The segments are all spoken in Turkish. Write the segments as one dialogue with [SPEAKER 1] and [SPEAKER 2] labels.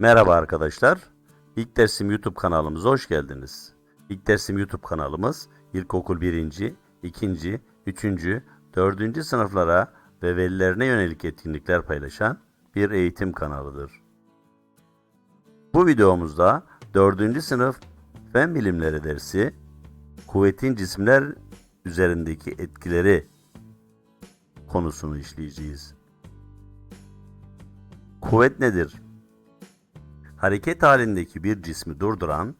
[SPEAKER 1] Merhaba arkadaşlar. İlk dersim YouTube kanalımıza hoş geldiniz. İlk dersim YouTube kanalımız ilkokul 1. 2. 3. 4. sınıflara ve velilerine yönelik etkinlikler paylaşan bir eğitim kanalıdır. Bu videomuzda 4. sınıf Fen Bilimleri dersi kuvvetin cisimler üzerindeki etkileri konusunu işleyeceğiz. Kuvvet nedir? Hareket halindeki bir cismi durduran,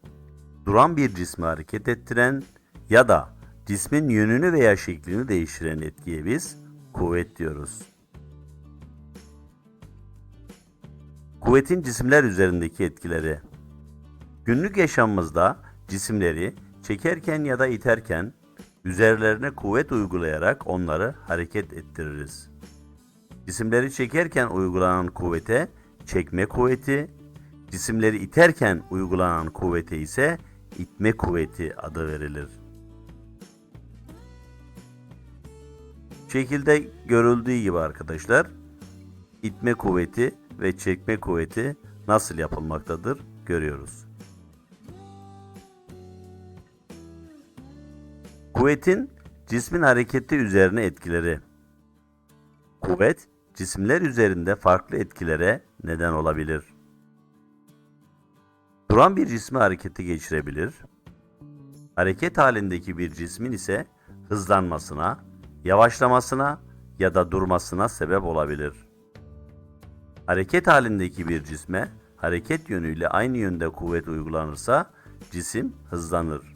[SPEAKER 1] duran bir cismi hareket ettiren ya da cismin yönünü veya şeklini değiştiren etkiye biz kuvvet diyoruz. Kuvvetin cisimler üzerindeki etkileri Günlük yaşamımızda cisimleri çekerken ya da iterken üzerlerine kuvvet uygulayarak onları hareket ettiririz. Cisimleri çekerken uygulanan kuvvete çekme kuvveti, Cisimleri iterken uygulanan kuvvete ise itme kuvveti adı verilir. Şekilde görüldüğü gibi arkadaşlar itme kuvveti ve çekme kuvveti nasıl yapılmaktadır görüyoruz. Kuvvetin cismin hareketi üzerine etkileri. Kuvvet cisimler üzerinde farklı etkilere neden olabilir. Duran bir cismi harekete geçirebilir. Hareket halindeki bir cismin ise hızlanmasına, yavaşlamasına ya da durmasına sebep olabilir. Hareket halindeki bir cisme hareket yönüyle aynı yönde kuvvet uygulanırsa cisim hızlanır.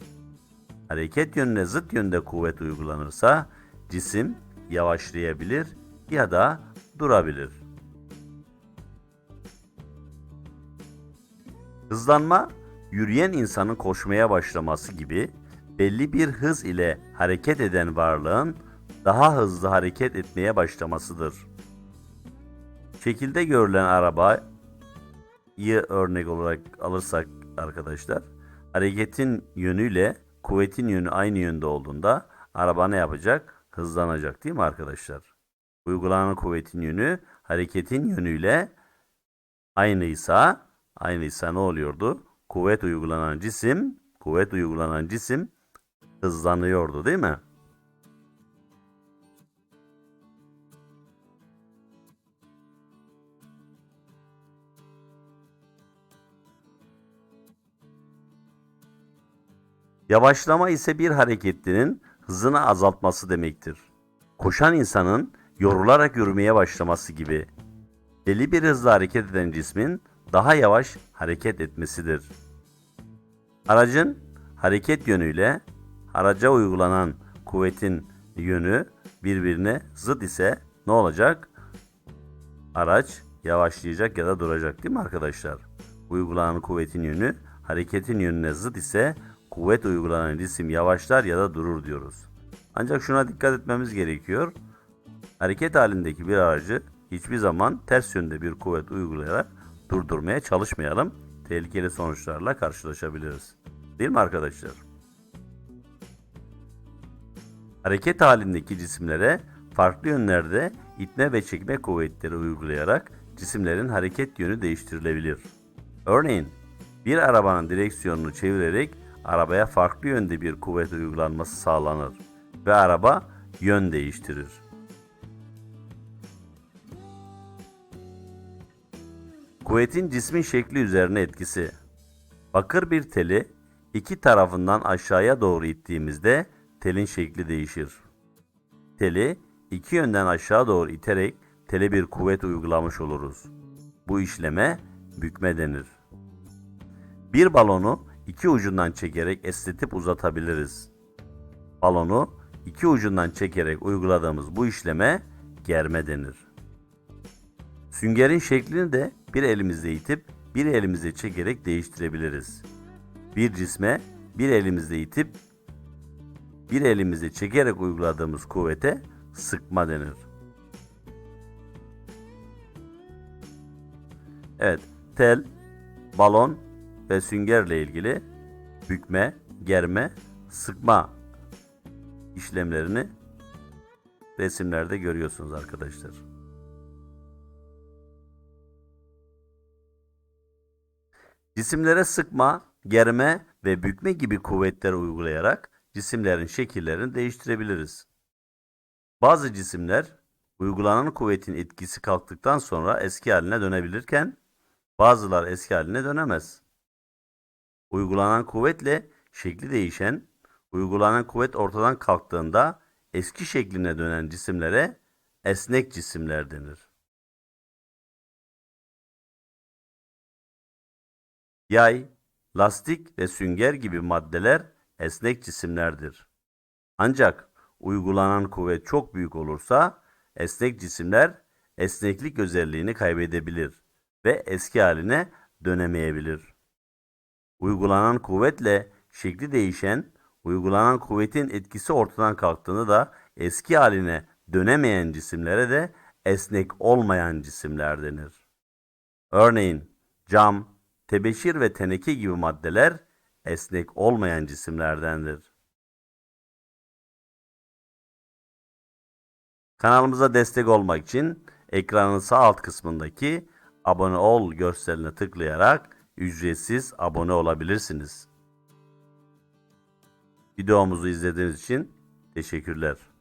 [SPEAKER 1] Hareket yönüne zıt yönde kuvvet uygulanırsa cisim yavaşlayabilir ya da durabilir. Hızlanma, yürüyen insanın koşmaya başlaması gibi belli bir hız ile hareket eden varlığın daha hızlı hareket etmeye başlamasıdır. Şekilde görülen arabayı örnek olarak alırsak arkadaşlar, hareketin yönüyle kuvvetin yönü aynı yönde olduğunda araba ne yapacak? Hızlanacak değil mi arkadaşlar? Uygulanan kuvvetin yönü hareketin yönüyle aynıysa Aynıysa ne oluyordu? Kuvvet uygulanan cisim, kuvvet uygulanan cisim hızlanıyordu değil mi? Yavaşlama ise bir hareketlinin hızını azaltması demektir. Koşan insanın yorularak yürümeye başlaması gibi. Belli bir hızla hareket eden cismin daha yavaş hareket etmesidir. Aracın hareket yönüyle araca uygulanan kuvvetin yönü birbirine zıt ise ne olacak? Araç yavaşlayacak ya da duracak değil mi arkadaşlar? Uygulanan kuvvetin yönü hareketin yönüne zıt ise kuvvet uygulanan cisim yavaşlar ya da durur diyoruz. Ancak şuna dikkat etmemiz gerekiyor. Hareket halindeki bir aracı hiçbir zaman ters yönde bir kuvvet uygulayarak durdurmaya çalışmayalım. Tehlikeli sonuçlarla karşılaşabiliriz. Değil mi arkadaşlar? Hareket halindeki cisimlere farklı yönlerde itme ve çekme kuvvetleri uygulayarak cisimlerin hareket yönü değiştirilebilir. Örneğin bir arabanın direksiyonunu çevirerek arabaya farklı yönde bir kuvvet uygulanması sağlanır ve araba yön değiştirir. Kuvvetin cismin şekli üzerine etkisi. Bakır bir teli iki tarafından aşağıya doğru ittiğimizde telin şekli değişir. Teli iki yönden aşağı doğru iterek tele bir kuvvet uygulamış oluruz. Bu işleme bükme denir. Bir balonu iki ucundan çekerek esnetip uzatabiliriz. Balonu iki ucundan çekerek uyguladığımız bu işleme germe denir. Süngerin şeklini de bir elimizle itip bir elimizle çekerek değiştirebiliriz. Bir cisme bir elimizle itip bir elimizle çekerek uyguladığımız kuvvete sıkma denir. Evet, tel, balon ve süngerle ilgili bükme, germe, sıkma işlemlerini resimlerde görüyorsunuz arkadaşlar. Cisimlere sıkma, germe ve bükme gibi kuvvetler uygulayarak cisimlerin şekillerini değiştirebiliriz. Bazı cisimler uygulanan kuvvetin etkisi kalktıktan sonra eski haline dönebilirken bazılar eski haline dönemez. Uygulanan kuvvetle şekli değişen, uygulanan kuvvet ortadan kalktığında eski şekline dönen cisimlere esnek cisimler denir. Yay, lastik ve sünger gibi maddeler esnek cisimlerdir. Ancak uygulanan kuvvet çok büyük olursa esnek cisimler esneklik özelliğini kaybedebilir ve eski haline dönemeyebilir. Uygulanan kuvvetle şekli değişen, uygulanan kuvvetin etkisi ortadan kalktığında da eski haline dönemeyen cisimlere de esnek olmayan cisimler denir. Örneğin cam, tebeşir ve teneke gibi maddeler esnek olmayan cisimlerdendir. Kanalımıza destek olmak için ekranın sağ alt kısmındaki abone ol görseline tıklayarak ücretsiz abone olabilirsiniz. Videomuzu izlediğiniz için teşekkürler.